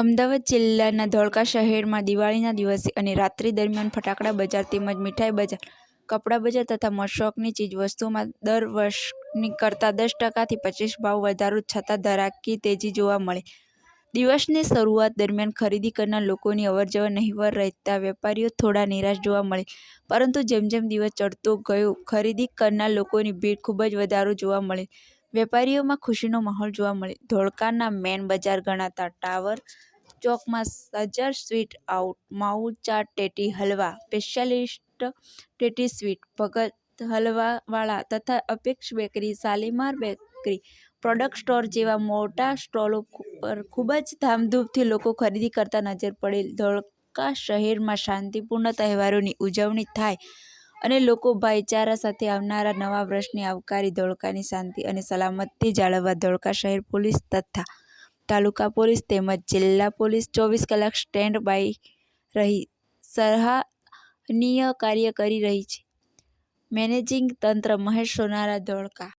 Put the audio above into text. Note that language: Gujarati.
અમદાવાદ જિલ્લાના ધોળકા શહેરમાં દિવાળીના દિવસે અને રાત્રિ દરમિયાન ફટાકડા બજાર તેમજ મીઠાઈ બજાર, કપડાં બજાર તથા મશોકની ચીજવસ્તુઓમાં દર વર્ષની કરતાં દસ ટકાથી પચીસ ભાવ વધારો છતાં ધરાકી તેજી જોવા મળે. દિવસની શરૂઆત દરમિયાન ખરીદી કરનાર લોકોની અવરજવર નહીવર રહેતા વેપારીઓ થોડા નિરાશ જોવા મળે. પરંતુ જેમ જેમ દિવસ ચડતો ગયો, ખરીદી કરનાર લોકોની ભીડ ખૂબ જ વધારો જોવા મળે. વેપારીઓમાં ખુશીનો માહોલ જોવા મળે. ધોળકાના મેન બજાર ગણાતા ટાવર ચોકમાં સજ્જર સ્વીટ આઉટ માઉ ચાટ ટેટી હલવા, સ્પેશિયાલિસ્ટ ટેટી સ્વીટ, ભગત હલવાવાળા તથા apex bakery Shalimar bakery, product store જેવા મોટા સ્ટોલો પર ખૂબ જ ધામધૂમથી લોકો ખરીદી કરતા નજર પડેલ ધોળકા શહેરમાં શાંતિપૂર્ણ તહેવારોની ઉજવણી થાય અને લોકો ભાઈચારા સાથે આવનારા નવા વર્ષને આવકારી ધોળકાની શાંતિ અને સલામતી જાળવવા ધોળકા શહેર પોલીસ તથા તાલુકા પોલીસ તેમજ જિલ્લા પોલીસ ચોવીસ કલાક સ્ટેન્ડ બાય રહી, સરાહનીય કાર્ય કરી રહી છે. મેનેજિંગ તંત્ર મહેશ સોનારા ધોળકા